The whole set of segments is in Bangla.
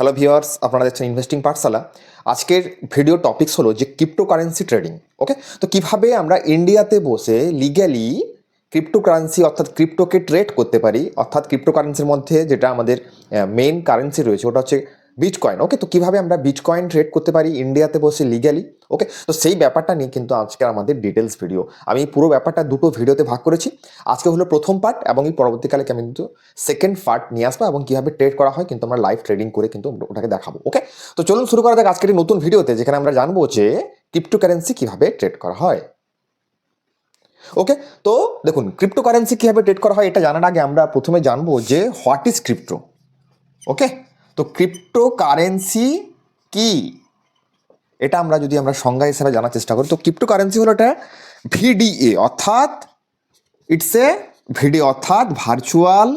হ্যালো ভিওয়ার্স আপনারা দেখছেন ইনভেস্টিং পাঠশালা আজকের ভিডিও টপিকস হলো যে ক্রিপ্টোকারেন্সি ট্রেডিং ওকে তো কীভাবে আমরা ইন্ডিয়াতে বসে লিগ্যালি ক্রিপ্টোকারেন্সি অর্থাৎ ক্রিপ্টোকে ট্রেড করতে পারি, অর্থাৎ ক্রিপ্টোকারেন্সির মধ্যে যেটা আমাদের মেন কারেন্সি রয়েছে, ওটা হচ্ছে বিটকয়েন ওকে তো কীভাবে আমরা বিটকয়েন ট্রেড করতে পারি ইন্ডিয়াতে বসে লিগ্যালি ওকে তো সেই ব্যাপারটা নিয়ে কিন্তু আজকে আমাদের ডিটেলস ভিডিও আমি পুরো ব্যাপারটা দুটো ভিডিওতে ভাগ করেছি। আজকে হলো প্রথম পার্ট এবং এই পরবর্তীকালে আমি কিন্তু সেকেন্ড পার্ট নিয়ে আসব এবং কীভাবে ট্রেড করা হয় কিন্তু আমরা লাইভ ট্রেডিং করে কিন্তু ওটাকে দেখাবো ওকে তো চলুন শুরু করা যাক আজকের নতুন ভিডিওতে যেখানে আমরা জানব যে ক্রিপ্টোকারেন্সি কীভাবে ট্রেড করা হয়। ওকে তো দেখুন ক্রিপ্টোকারেন্সি কীভাবে ট্রেড করা হয় এটা জানার আগে আমরা প্রথমে জানব যে হোয়াট ইজ ক্রিপ্টো ওকে তো ক্রিপ্টোকারেন্সি কি? এটা আমরা যদি আমরা সংজ্ঞা হিসাবে জানার চেষ্টা করি, তো ক্রিপ্টোকারেন্সি হলো এটা ভিডিএ অর্থাৎ ইটস এ ভিডিও অর্থাৎ ভার্চুয়াল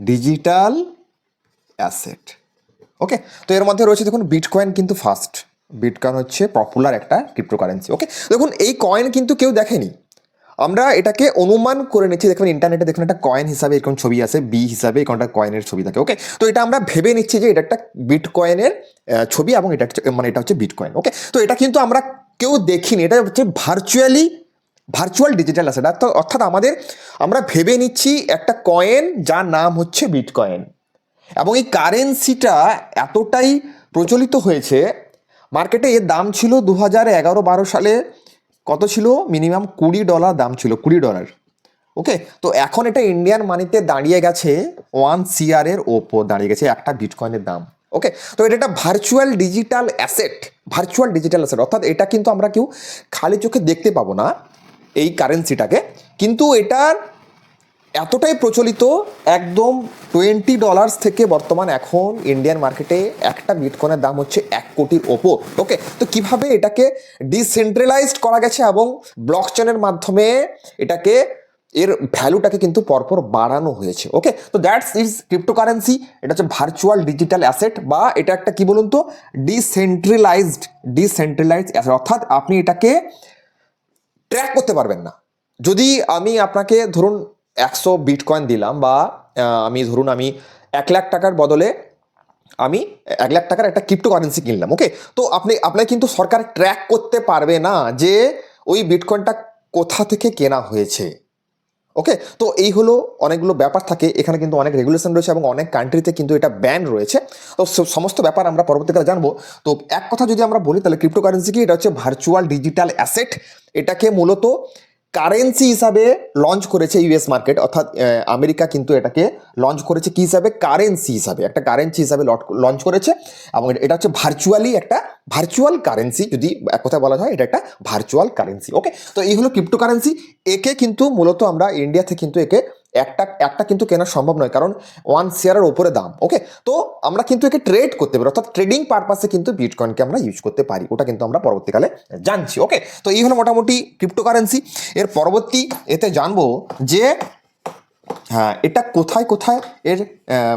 ডিজিটাল অ্যাসেট ওকে তো এর মধ্যে রয়েছে দেখুন বিটকয়েন কিন্তু ফার্স্ট বিটকয়েন হচ্ছে পপুলার একটা ক্রিপ্টোকারেন্সি ওকে দেখুন, এই কয়েন কিন্তু কেউ দেখেনি। আমরা এটাকে অনুমান করে নিচ্ছি। দেখুন ইন্টারনেটে দেখুন একটা কয়েন হিসাবে এরকম ছবি আছে বি হিসাবে এরকম একটা কয়েনের ছবি থাকে ওকে তো এটা আমরা ভেবে নিচ্ছি যে এটা একটা বিটকয়েনের আহ, ছবি এবং এটা মানে এটা হচ্ছে বিটকয়েন ওকে তো এটা কিন্তু আমরা কেউ দেখিনি এটা হচ্ছে ভার্চুয়ালি ভার্চুয়াল ডিজিটাল আছে অ্যাসেট অর্থাৎ আমাদের আমরা ভেবে নিচ্ছি একটা কয়েন যার নাম হচ্ছে বিটকয়েন এবং এই কারেন্সিটা এতটাই প্রচলিত হয়েছে মার্কেটে এর দাম ছিল দু হাজার এগারো বারো সালে কত ছিল? মিনিমাম কুড়ি ডলার দাম ছিল, কুড়ি ডলার ওকে তো এখন এটা ইন্ডিয়ান মানিতে দাঁড়িয়ে গেছে ওয়ান সিআর এর ওপর দাঁড়িয়ে গেছে একটা বিটকয়েনের দাম। ওকে তো এটা একটা virtual digital asset virtual digital asset অর্থাৎ এটা কিন্তু আমরা কেউ খালি চোখে দেখতে পাবো না এই কারেন্সিটাকে কিন্তু এটার এতটাই প্রচলিত, একদম টোয়েন্টি ডলার্স থেকে বর্তমান এখন ইন্ডিয়ান মার্কেটে একটা বিটকয়েনের দাম হচ্ছে এক কোটির ওপর। ওকে তো কীভাবে এটাকে ডিসেন্ট্রালাইজড করা গেছে এবং ব্লক চেনের মাধ্যমে এটাকে, এর ভ্যালুটাকে কিন্তু পরপর বাড়ানো হয়েছে? ওকে তো দ্যাটস ইজ ক্রিপ্টোকারেন্সি এটা হচ্ছে ভার্চুয়াল ডিজিটাল অ্যাসেট বা এটা একটা কি বলুন তো? ডিসেন্ট্রালাইজড ডিসেন্ট্রালাইজড অ্যাসেট অর্থাৎ আপনি এটাকে ট্র্যাক করতে পারবেন না। যদি আমি আপনাকে ধরুন একশো বিটকয়েন দিলাম বা আমি ধরুন আমি এক লাখ টাকার বদলে আমি এক লাখ টাকার একটা ক্রিপ্টো কারেন্সি কিনলাম ওকে তো আপনি আপনাকে কিন্তু সরকার ট্র্যাক করতে পারবে না যে ওই বিটকয়েনটা কোথা থেকে কেনা হয়েছে ওকে তো এই হলো অনেকগুলো ব্যাপার থাকে, এখানে কিন্তু অনেক রেগুলেশন রয়েছে এবং অনেক কান্ট্রিতে কিন্তু এটা ব্যান রয়েছে। তো সমস্ত ব্যাপার আমরা পরবর্তীকালে জানব। তো এক কথা যদি আমরা বলি, তাহলে ক্রিপ্টোকারেন্সি কি? এটা হচ্ছে ভার্চুয়াল ডিজিটাল অ্যাসেট এটাকে মূলত কারেন্সি হিসাবে লঞ্চ করেছে ইউএস মার্কেট অর্থাৎ আমেরিকা কিন্তু এটাকে লঞ্চ করেছে কী হিসাবে? কারেন্সি হিসাবে। একটা কারেন্সি হিসাবে লঞ্চ করেছে এবং এটা- হচ্ছে ভার্চুয়ালি একটা ভার্চুয়াল কারেন্সি যদি এক কথা বলা যায়, এটা একটা ভার্চুয়াল কারেন্সি ওকে তো এই হলো ক্রিপ্টো কারেন্সি একে কিন্তু মূলত আমরা ইন্ডিয়াতে কিন্তু একে একটা একটা কিন্তু কেনা সম্ভব নয়, কারণ ওয়ান শেয়ারের ওপরে দাম ওকে তো আমরা কিন্তু একে ট্রেড করতে পারি, অর্থাৎ ট্রেডিং পারপাসে কিন্তু বিটকয়েনকে আমরা ইউজ করতে পারি, ওটা কিন্তু আমরা পরবর্তীকালে জানছি ওকে তো এই হলো মোটামুটি ক্রিপ্টোকারেন্সি এর পরবর্তী এতে জানব যে হ্যাঁ এটা কোথায় কোথায় এর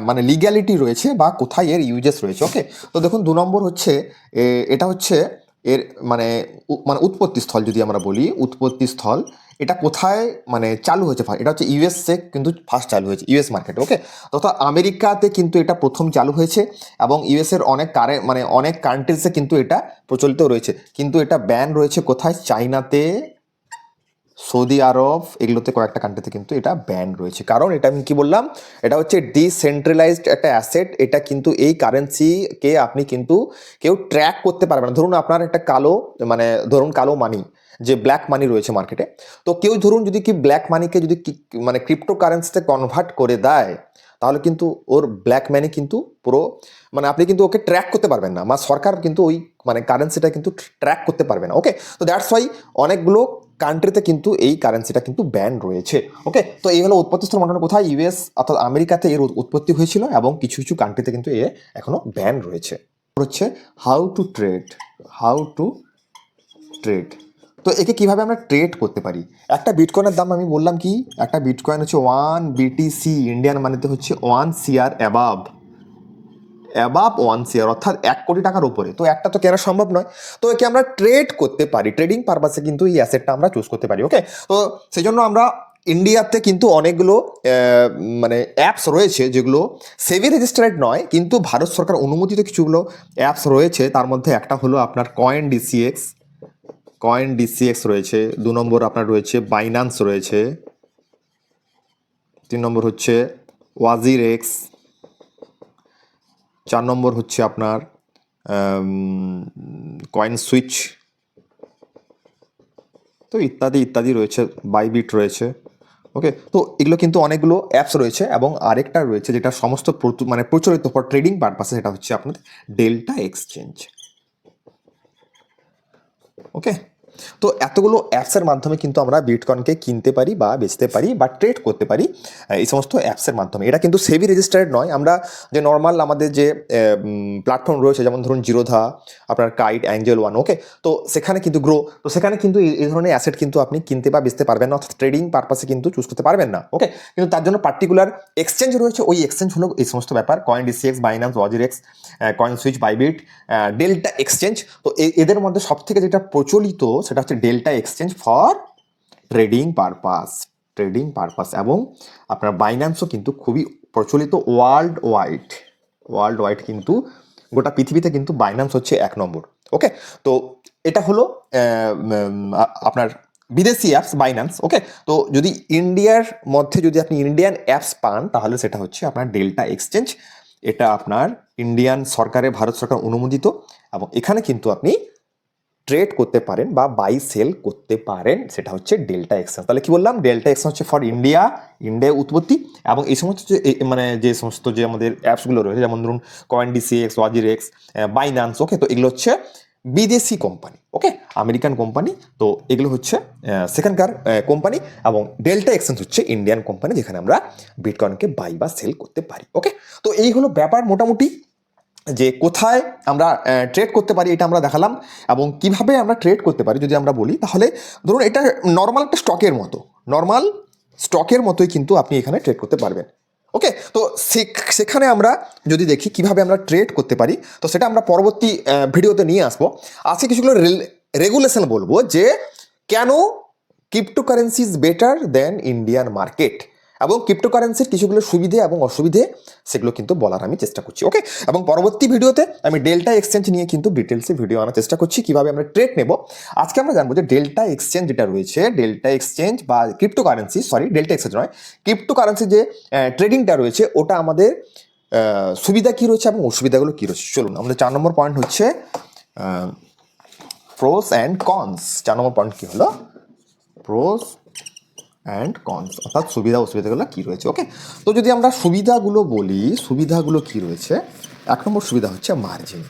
মানে লিগ্যালিটি রয়েছে বা কোথায় এর ইউজেস রয়েছে ওকে তো দেখুন, দু নম্বর হচ্ছে এটা হচ্ছে এর মানে মানে উৎপত্তি স্থল যদি আমরা বলি, উৎপত্তি স্থল এটা কোথায় মানে চালু হয়েছে? First? এটা হচ্ছে ইউএসএ কিন্তু ফার্স্ট চালু হয়েছে ইউএস মার্কেটে ওকে তথা আমেরিকাতে কিন্তু এটা প্রথম চালু হয়েছে এবং ইউএসের অনেক কারে মানে অনেক কান্ট্রিজে কিন্তু এটা প্রচলিত রয়েছে। কিন্তু এটা ব্যান রয়েছে কোথায়? চাইনাতে, সৌদি আরব, এগুলোতে কয়েকটা কান্ট্রিতে কিন্তু এটা ব্যান রয়েছে। কারণ এটা আমি কি বললাম? এটা হচ্ছে ডিসেন্ট্রালাইজড একটা অ্যাসেট এটা কিন্তু এই কারেন্সিকে আপনি কিন্তু কেউ ট্র্যাক করতে পারবেন ধরুন আপনার একটা কালো মানে ধরুন কালো মানি যে ব্ল্যাক মানি রয়েছে মার্কেটে তো কেউ ধরুন যদি কি ব্ল্যাক মানিকে যদি মানে ক্রিপ্টো কারেন্সিতে কনভার্ট করে দেয়, তাহলে কিন্তু ওর ব্ল্যাক মানি কিন্তু পুরো মানে আপনি কিন্তু ওকে ট্র্যাক করতে পারবেন না বা সরকার কিন্তু ওই মানে কারেন্সিটা কিন্তু ট্র্যাক করতে পারবে না ওকে তো দ্যাটস ওয়াই অনেকগুলো কান্ট্রিতে কিন্তু এই কারেন্সিটা কিন্তু ব্যান রয়েছে ওকে তো এই হলো উৎপত্তিস্থল মোটামুটি কোথায়? ইউএস অর্থাৎ আমেরিকাতে এর উৎপত্তি হয়েছিল এবং কিছু কিছু কান্ট্রিতে কিন্তু এ এখনও ব্যান রয়েছে। হচ্ছে how to trade how to trade তো একে কীভাবে আমরা ট্রেড করতে পারি? একটা বিটকয়েনের দাম আমি বললাম কি? একটা বিটকয়েন হচ্ছে ওয়ান বিটিসি ইন্ডিয়ান মানিতে হচ্ছে one CR above above one CR অর্থাৎ এক কোটি টাকার উপরে। তো একটা তো কেনা সম্ভব নয়। তো একে আমরা ট্রেড করতে পারি। ট্রেডিং পারপাসে কিন্তু এই অ্যাসেটটা আমরা চুজ করতে পারি ওকে তো সেই জন্য আমরা ইন্ডিয়াতে কিন্তু অনেকগুলো মানে অ্যাপস রয়েছে যেগুলো সেভি রেজিস্টার্ড নয়, কিন্তু ভারত সরকার অনুমোদিত কিছুগুলো অ্যাপস রয়েছে। তার মধ্যে একটা হলো আপনার কয়েন ডিসিএক্স কয়েন ডিসিএক্স রয়েছে, দু নম্বর আপনার রয়েছে বাইনান্স রয়েছে, তিন নম্বর হচ্ছে ওয়াজির এক্স চার নম্বর হচ্ছে আপনার কয়েন সুইচ তো ইত্যাদি ইত্যাদি রয়েছে বাইবিট রয়েছে ওকে তো এগুলো কিন্তু অনেকগুলো অ্যাপস রয়েছে এবং আরেকটা রয়েছে যেটা সমস্ত মানে প্রচলিত ফর ট্রেডিং পারপাসে সেটা হচ্ছে আপনাদের ডেল্টা এক্সচেঞ্জ ওকে তো এতগুলো অ্যাপসের মাধ্যমে কিন্তু আমরা বিটকয়েনকে কিনতে পারি বা বেচতে পারি বা ট্রেড করতে পারি এই সমস্ত অ্যাপসের মাধ্যমে। এটা কিন্তু সেভি রেজিস্টার্ড নয়। আমরা যে নর্মাল আমাদের যে প্ল্যাটফর্ম রয়েছে, যেমন ধরুন জিরোধা আপনার কাইট অ্যাঞ্জেল ওয়ান ওকে তো সেখানে কিন্তু গ্রো তো সেখানে কিন্তু এই ধরনের অ্যাসেট কিন্তু আপনি কিনতে বা বেচতে পারবেন না, অর্থাৎ ট্রেডিং পারপাসে কিন্তু চুজ করতে পারবেন না ওকে কিন্তু তার জন্য পার্টিকুলার এক্সচেঞ্জ রয়েছে। ওই এক্সচেঞ্জ হলো এই সমস্ত ব্যাপার। CoinDCX Binance WazirX CoinSwitch Bybit Delta Exchange তো এদের মধ্যে সব থেকে যেটা প্রচলিত সেটা হচ্ছে Delta Exchange for trading purpose trading purpose এবং আপনার বাইন্যান্সও কিন্তু খুবই প্রচলিত ওয়ার্ল্ড ওয়াইড ওয়ার্ল্ড ওয়াইড কিন্তু গোটা পৃথিবীতে কিন্তু বাইন্যান্স হচ্ছে এক নম্বর, ওকে? তো এটা হলো আপনার বিদেশি অ্যাপস বাইন্যান্স, ওকে? তো যদি ইন্ডিয়ার মধ্যে যদি আপনি ইন্ডিয়ান অ্যাপস পান, তাহলে সেটা হচ্ছে আপনার ডেল্টা এক্সচেঞ্জ। এটা আপনার ইন্ডিয়ান সরকারের ভারত সরকার অনুমোদিত এবং এখানে কিন্তু আপনি ট্রেড করতে পারেন বা বাই সেল করতে পারেন, সেটা হচ্ছে ডেল্টা এক্সচেঞ্জ তাহলে কি বললাম? ডেল্টা এক্সচেঞ্জ হচ্ছে ফর ইন্ডিয়া ইন্ডিয়া উৎপত্তি এবং এই সমস্ত যে মানে যে সমস্ত যে আমাদের অ্যাপসগুলো রয়েছে, যেমন ধরুন coin DCX WazirX Binance okay তো এগুলো হচ্ছে বিদেশি কোম্পানি ওকে আমেরিকান কোম্পানি তো এগুলো হচ্ছে সেখানকার কোম্পানি এবং ডেল্টা এক্সচেঞ্জ হচ্ছে ইন্ডিয়ান কোম্পানি যেখানে আমরা বিটকয়েনকে বাই বা সেল করতে পারি ওকে তো এই হলো ব্যাপার মোটামুটি। যে কোথায় আমরা ট্রেড করতে পারি এটা আমরা দেখালাম এবং কীভাবে আমরা ট্রেড করতে পারি যদি আমরা বলি, তাহলে ধরুন এটা নর্মাল একটা স্টকের মতো নর্মাল স্টকের মতোই কিন্তু আপনি এখানে ট্রেড করতে পারবেন। ওকে তো সেখ- সেখানে আমরা যদি দেখি কীভাবে আমরা ট্রেড করতে পারি, তো সেটা আমরা পরবর্তী ভিডিওতে নিয়ে আসব। আজকে কিছুগুলো রেগুলেশন বলব যে কেন cryptocurrency is better than Indian market এবং ক্রিপ্টোকারেন্সির কিছুগুলো সুবিধে এবং অসুবিধে সেগুলো কিন্তু বলার আমি চেষ্টা করছি ওকে এবং পরবর্তী ভিডিওতে আমি ডেল্টা এক্সচেঞ্জ নিয়ে কিন্তু ডিটেলসে ভিডিও আনার চেষ্টা করছি, কীভাবে আমরা ট্রেড নেব। আজকে আমরা জানব যে ডেল্টা এক্সচেঞ্জ যেটা রয়েছে ডেল্টা এক্সচেঞ্জ বা ক্রিপ্টোকারেন্সি সরি ডেল্টা এক্সচেঞ্জ নয় ক্রিপ্টোকারেন্সি যে ট্রেডিংটা রয়েছে, ওটা আমাদের সুবিধা কী রয়েছে এবং অসুবিধাগুলো কী রয়েছে? চলুন, আমাদের চার নম্বর পয়েন্ট হচ্ছে প্রোস অ্যান্ড কনস চার নম্বর পয়েন্ট কী হলো? প্রোস অ্যান্ড কনস অর্থাৎ সুবিধা অসুবিধাগুলো কী রয়েছে ওকে তো যদি আমরা সুবিধাগুলো বলি, সুবিধাগুলো কী রয়েছে? এক নম্বর সুবিধা হচ্ছে মার্জিন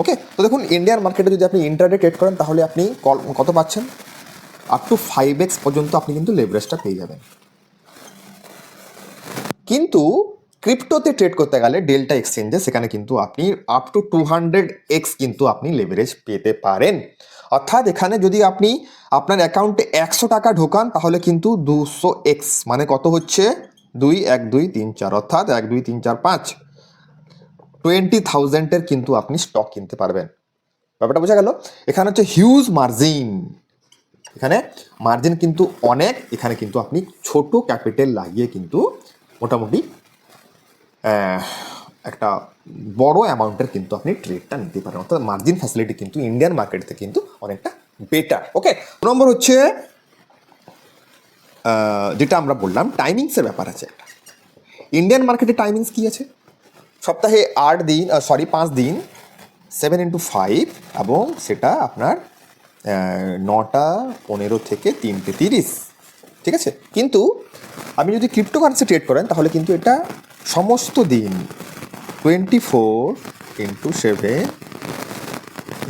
ওকে তো দেখুন ইন্ডিয়ান মার্কেটে যদি আপনি ইন্টারডে ট্রেড করেন, তাহলে আপনি কত পাচ্ছেন? আপ টু ফাইভ এক্স পর্যন্ত আপনি কিন্তু লেভারেজটা পেয়ে যাবেন। কিন্তু ক্রিপ্টোতে ট্রেড করতে গেলে ডেল্টা এক্সচেঞ্জে সেখানে কিন্তু আপনি up to two hundred X কিন্তু আপনি লেভারেজ পেতে পারেন। অর্থাৎ এখানে যদি আপনি আপনার অ্যাকাউন্টে একশো টাকা ঢোকান, তাহলে কিন্তু দুশো এক্স মানে কত হচ্ছে? দুই, এক, দুই, তিন, চার, অর্থাৎ এক, দুই, তিন, চার, পাঁচ। টোয়েন্টি থাউজেন্ডের কিন্তু আপনি স্টক কিনতে পারবেন। ব্যাপারটা বোঝা গেল? এখানে হচ্ছে হিউজ মার্জিন এখানে মার্জিন কিন্তু অনেক, এখানে কিন্তু আপনি ছোট ক্যাপিটাল লাগিয়ে কিন্তু মোটামুটি একটা বড় অ্যামাউন্টের কিন্তু আপনি ট্রেডটা নিতে পারেন। অর্থাৎ মার্জিন ফ্যাসিলিটি কিন্তু ইন্ডিয়ান মার্কেট কিন্তু অনেকটা বেটার ওকে নম্বর হচ্ছে যেটা আমরা বললাম টাইমিংসের ব্যাপার আছে ইন্ডিয়ান মার্কেটে টাইমিংস কি আছে? সপ্তাহে আট দিন সরি পাঁচ দিন সেভেন ইন্টু ফাইভ এবং সেটা আপনার নটা, পনেরো থেকে তিনটে তিরিশ, ঠিক আছে? কিন্তু, আপনি যদি ক্রিপ্টোকারেন্সি ট্রেড করেন, তাহলে কিন্তু এটা সমস্ত দিন twenty four into seven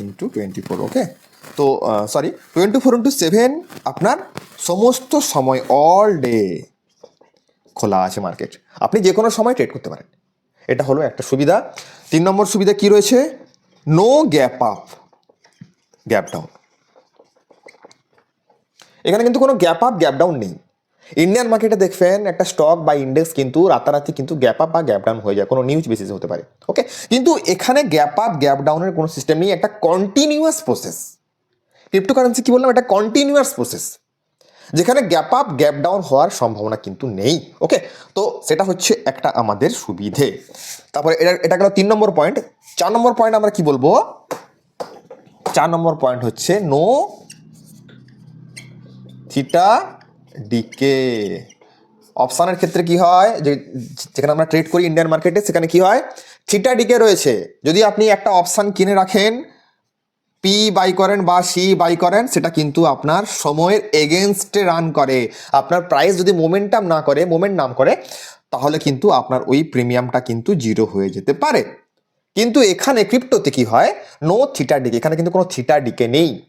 into twenty four okay তো sorry twenty four into seven আপনার সমস্ত সময় অল ডে খোলা আছে মার্কেট আপনি যে কোনো সময় ট্রেড করতে পারেন। এটা হলো একটা সুবিধা। তিন নম্বর সুবিধা কি রয়েছে? No gap up gap down এখানে কিন্তু কোনো গ্যাপ আপ গ্যাপ ডাউন নেই। ইন্ডিয়ান মার্কেটে দেখবেন একটা স্টক বা ইন্ডেক্স কিন্তু রাতারাতি কিন্তু গ্যাপ আপ বা গ্যাপ ডাউন হয়ে যায়, কোনো নিউজ বেসিসে হতে পারে ওকে কিন্তু এখানে গ্যাপ আপ গ্যাপ ডাউনের কোনো সিস্টেম নেই, একটা কন্টিনিউয়াস প্রসেস ক্রিপ্টোকারেন্সি কি বললাম? একটা কন্টিনিউয়াস প্রসেস যেখানে গ্যাপ আপ গ্যাপ ডাউন হওয়ার সম্ভাবনা কিন্তু নেই ওকে তো সেটা হচ্ছে একটা আমাদের সুবিধে। তারপরে এটা এটা গেল তিন নম্বর পয়েন্ট চার নম্বর পয়েন্ট আমরা কি বলব? চার নম্বর পয়েন্ট হচ্ছে নো থিটা ডিকে অপশানের ক্ষেত্রে কি হয়? যে, যেখানে আমরা ট্রেড করি ইন্ডিয়ান মার্কেটে সেখানে কি হয়? থিটা ডিকে রয়েছে। যদি আপনি একটা অপশান কিনে রাখেন পি বাই করেন বা সি বাই করেন, সেটা কিন্তু আপনার সময়ের এগেনস্টে রান করে। আপনার প্রাইস যদি মোমেন্টাম না করে মোমেন্ট নাম করে, তাহলে কিন্তু আপনার ওই প্রিমিয়ামটা কিন্তু জিরো হয়ে যেতে পারে। কিন্তু এখানে ক্রিপ্টোতে কি হয়? নো থিটা ডিকে এখানে কিন্তু কোনো থিটা ডিকে নেই।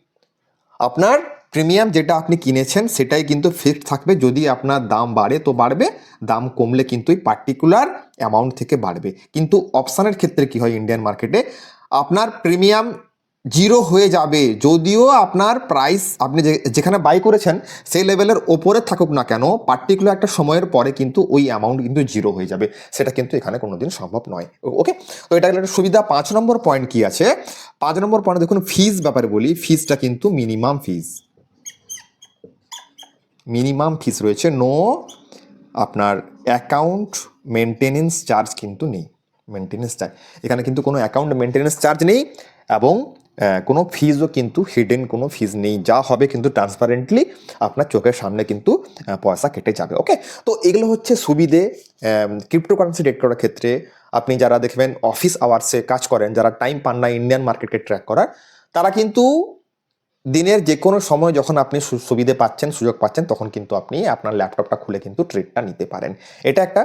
আপনার প্রিমিয়াম যেটা আপনি কিনেছেন, সেটাই কিন্তু ফিক্সড থাকবে। যদি আপনার দাম বাড়ে তো বাড়বে, দাম কমলে কিন্তু ওই পার্টিকুলার অ্যামাউন্ট থেকে বাড়বে। কিন্তু অপশানের ক্ষেত্রে কি হয় ইন্ডিয়ান মার্কেটে আপনার প্রিমিয়াম জিরো হয়ে যাবে। যদিও আপনার প্রাইস আপনি যেখানে বাই করেছেন, সেই লেভেলের ওপরে থাকুক না কেন পার্টিকুলার একটা সময়ের পরে কিন্তু ওই অ্যামাউন্ট কিন্তু জিরো হয়ে যাবে। সেটা কিন্তু এখানে কোনো দিন সম্ভব নয়। ওকে তো এটা একটা সুবিধা। পাঁচ নম্বর পয়েন্ট কি আছে? পাঁচ নম্বর পয়েন্ট দেখুন ফিজ ব্যাপারে বলি। ফিজটা কিন্তু মিনিমাম ফিজ মিনিমাম ফিস রয়েছে নো আপনার অ্যাকাউন্ট মেনটেনেন্স চার্জ কিন্তু নেই মেনটেনেন্স চার্জ এখানে কিন্তু কোনো অ্যাকাউন্ট মেনটেনেন্স চার্জ নেই এবং কোনো ফিজও কিন্তু হিডেন কোনো ফিজ নেই, যা হবে কিন্তু ট্রান্সপারেন্টলি আপনার চোখের সামনে কিন্তু পয়সা কেটে যাবে ওকে তো এগুলো হচ্ছে সুবিধে ক্রিপ্টোকারেন্সি ট্রেড করার ক্ষেত্রে আপনি যারা দেখবেন অফিস আওয়ার্সে কাজ করেন, যারা টাইম পান না ইন্ডিয়ান মার্কেটকে ট্র্যাক করার, তারা কিন্তু দিনের যে কোনো সময় যখন আপনি সুবিধে পাচ্ছেন, সুযোগ পাচ্ছেন, তখন কিন্তু আপনি আপনার ল্যাপটপটা খুলে কিন্তু ট্রেডটা নিতে পারেন। এটা একটা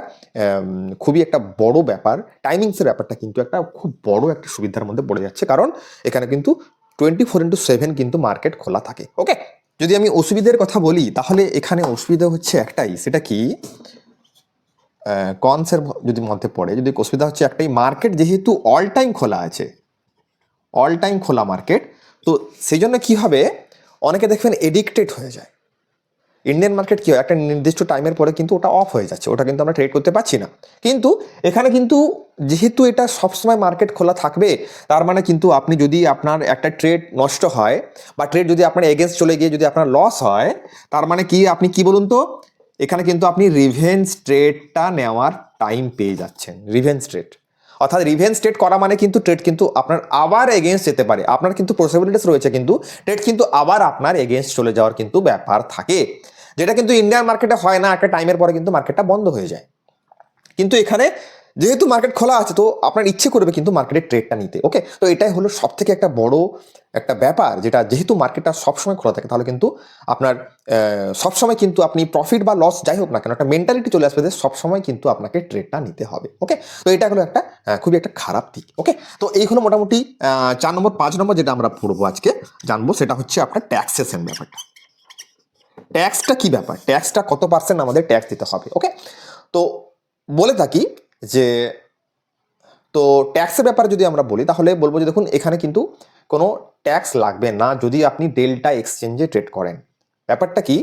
খুবই একটা বড় ব্যাপার। টাইমিংসের ব্যাপারটা কিন্তু একটা খুব বড় একটা সুবিধার মধ্যে পড়ে যাচ্ছে। কারণ এখানে কিন্তু টোয়েন্টি ফোর ইন্টু সেভেন কিন্তু মার্কেট খোলা থাকে। ওকে যদি আমি অসুবিধের কথা বলি, তাহলে এখানে অসুবিধা হচ্ছে একটাই। সেটা কি? কনসের যদি মধ্যে পড়ে, যদি অসুবিধা হচ্ছে একটাই মার্কেট যেহেতু অল টাইম খোলা আছে অল টাইম খোলা মার্কেট তো সেই জন্য কী হবে? অনেকে দেখবেন এডিক্টেড হয়ে যায়। ইন্ডিয়ান মার্কেট কী হয়? একটা নির্দিষ্ট টাইমের পরে কিন্তু ওটা অফ হয়ে যাচ্ছে। ওটা কিন্তু আমরা ট্রেড করতে পারছি না। কিন্তু এখানে কিন্তু যেহেতু এটা সবসময় মার্কেট খোলা থাকবে, তার মানে কিন্তু আপনি যদি আপনার একটা ট্রেড নষ্ট হয় বা ট্রেড যদি আপনার এগেনস্ট চলে গিয়ে যদি আপনার লস হয়, তার মানে কি? আপনি কি বলুন তো? এখানে কিন্তু আপনি রিভেন্স ট্রেডটা নেওয়ার টাইম পেয়ে যাচ্ছেন। রিভেন্স ট্রেড অর্থাৎ রিভেন্স ট্রেড করা মানে কিন্তু ট্রেড কিন্তু আপনার আবার এগেনস্ট যেতে পারে। আপনার কিন্তু পসিবিলিটিস রয়েছে কিন্তু ট্রেড কিন্তু আবার আপনার এগেনস্ট চলে যাওয়ার কিন্তু ব্যাপার থাকে। যেটা কিন্তু ইন্ডিয়ান মার্কেটে হয় না, একটা টাইমের পরে কিন্তু মার্কেটটা বন্ধ হয়ে যায়। কিন্তু এখানে যেহেতু মার্কেট খোলা আছে, তো আপনার ইচ্ছে করবে কিন্তু মার্কেটের ট্রেডটা নিতে ওকে তো এটাই হলো সব থেকে একটা বড় একটা ব্যাপার, যেটা যেহেতু মার্কেটটা সবসময় খোলা থাকে, তাহলে কিন্তু আপনার সবসময় কিন্তু আপনি প্রফিট বা লস যাই হোক না কেন, একটা মেন্টালিটি চলে আসবে যে সবসময় কিন্তু আপনাকে ট্রেডটা নিতে হবে ওকে তো এটা হলো একটা খুবই একটা খারাপ দিক ওকে তো এই হলো মোটামুটি চার নম্বর, পাঁচ নম্বর যেটা আমরা পড়ব আজকে, জানব সেটা হচ্ছে আপনার ট্যাক্সেশন ব্যাপারটা। ট্যাক্সটা কি ব্যাপার? ট্যাক্সটা কত পার্সেন্ট আমাদের ট্যাক্স দিতে হবে ওকে তো বলে থাকি যে, তো ট্যাক্সের ব্যাপারে যদি আমরা বলি, তাহলে বলব যে দেখুন, এখানে কিন্তু কোনো ট্যাক্স লাগবে না যদি আপনি ডেল্টা এক্সচেঞ্জে ট্রেড করেন। ব্যাপারটা কি?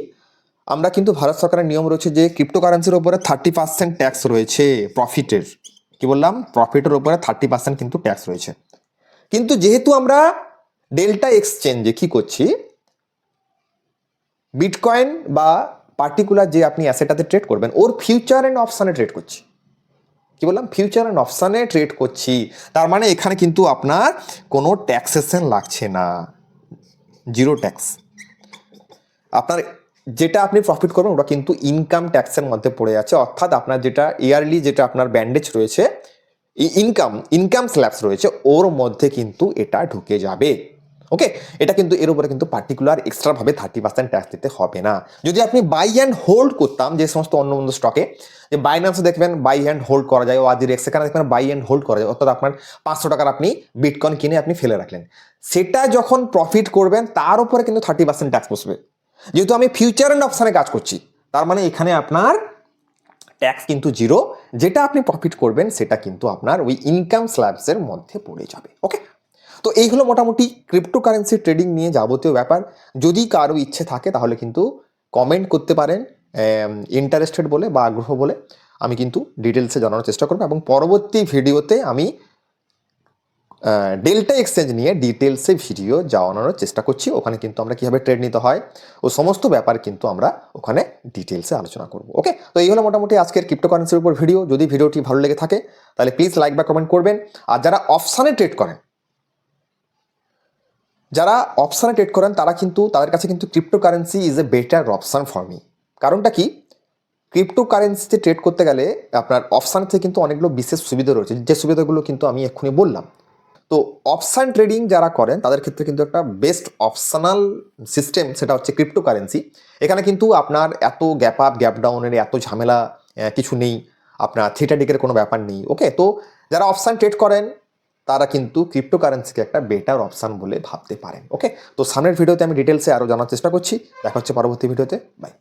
আমরা কিন্তু ভারত সরকারের নিয়ম রয়েছে যে ক্রিপ্টোকারেন্সির উপরে থার্টি পার্সেন্ট ট্যাক্স রয়েছে প্রফিটের কি বললাম? প্রফিটের উপরে থার্টি পার্সেন্ট কিন্তু ট্যাক্স রয়েছে। কিন্তু যেহেতু আমরা ডেল্টা এক্সচেঞ্জে কি করছি? বিটকয়েন বা পার্টিকুলার যে আপনি অ্যাসেটাতে ট্রেড করবেন, ওর ফিউচার অ্যান্ড অপশানে ট্রেড করছি। কি বললাম? ফিউচার অ্যান্ড অপশানে ট্রেড করছি। তার মানে এখানে কিন্তু আপনার কোনো ট্যাক্সেশন লাগছে না। জিরো ট্যাক্স আপনার যেটা আপনি প্রফিট করবেন, ওটা কিন্তু ইনকাম ট্যাক্সের মধ্যে পড়ে যাচ্ছে। অর্থাৎ আপনার যেটা ইয়ারলি যেটা আপনার ব্যান্ডেজ রয়েছে ইনকাম ইনকাম স্ল্যাবস রয়েছে, ওর মধ্যে কিন্তু এটা ঢুকে যাবে। ওকে এটা কিন্তু এর উপরে কিন্তু পার্টিকুলার এক্সট্রাভাবে থার্টি পার্সেন্ট ট্যাক্স দিতে হবে না। যদি আপনি বাই অ্যান্ড হোল্ড করতাম যে সমস্ত অন্য অন্য স্টকে যে বাইন্যান্সে দেখবেন বাই অ্যান্ড হোল্ড করা যায় ও আজির এক্স সেখানে দেখবেন বাই অ্যান্ড হোল্ড করা যায়, অর্থাৎ আপনার পাঁচশো টাকার আপনি বিটকয়েন কিনে আপনি ফেলে রাখলেন। সেটা যখন প্রফিট করবেন, তার উপরে কিন্তু থার্টি পার্সেন্ট ট্যাক্স বসবে। যেহেতু আমি ফিউচার অ্যান্ড অপশানে কাজ করছি, তার মানে এখানে আপনার ট্যাক্স কিন্তু জিরো যেটা আপনি প্রফিট করবেন, সেটা কিন্তু আপনার ওই ইনকাম স্ল্যাবসের মধ্যে পড়ে যাবে। ওকে তো এই হলো মোটামুটি ক্রিপ্টোকারেন্সি ট্রেডিং নিয়ে যাবতীয় ব্যাপার। যদি কারও ইচ্ছে থাকে তাহলে কিন্তু কমেন্ট করতে পারেন ইন্টারেস্টেড বলে বা আগ্রহ বলে। আমি কিন্তু ডিটেলসে জানানোর চেষ্টা করব এবং পরবর্তী ভিডিওতে আমি ডেল্টা এক্সচেঞ্জ নিয়ে ডিটেলসে ভিডিও জানানোর চেষ্টা করছি। ওখানে কিন্তু আমরা কীভাবে ট্রেড নিতে হয় ও সমস্ত ব্যাপার কিন্তু আমরা ওখানে ডিটেলসে আলোচনা করব। ওকে তো এই হলো মোটামুটি আজকের ক্রিপ্টোকারেন্সির উপর ভিডিও যদি ভিডিওটি ভালো লেগে থাকে, তাহলে প্লিজ লাইক বা কমেন্ট করবেন। আর যারা অপশানে ট্রেড করেন যারা অপশানে ট্রেড করেন, তারা কিন্তু, তাদের কাছে কিন্তু cryptocurrency is a better option for me কারণটা কি? ক্রিপ্টোকারেন্সিতে ট্রেড করতে গেলে আপনার অপশান থেকে কিন্তু অনেকগুলো বিশেষ সুবিধা রয়েছে। যে সুবিধাগুলো কিন্তু আমি এক্ষুনি বললাম। তো অপশান ট্রেডিং যারা করেন, তাদের ক্ষেত্রে কিন্তু একটা বেস্ট অপশনাল সিস্টেম সেটা হচ্ছে ক্রিপ্টোকারেন্সি এখানে কিন্তু আপনার এত গ্যাপ আপ গ্যাপ ডাউনের এত ঝামেলা কিছু নেই। আপনার থিয়েটারিকের কোনো ব্যাপার নেই। ওকে তো যারা অপশান ট্রেড করেন তারা কিন্তু ক্রিপ্টোকারেন্সিকে একটা বেটার অপশান বলে ভাবতে পারেন ওকে তো সামনের ভিডিওতে আমি ডিটেলসে আরও জানার চেষ্টা করছি। দেখা হচ্ছে পরবর্তী ভিডিওতে বাই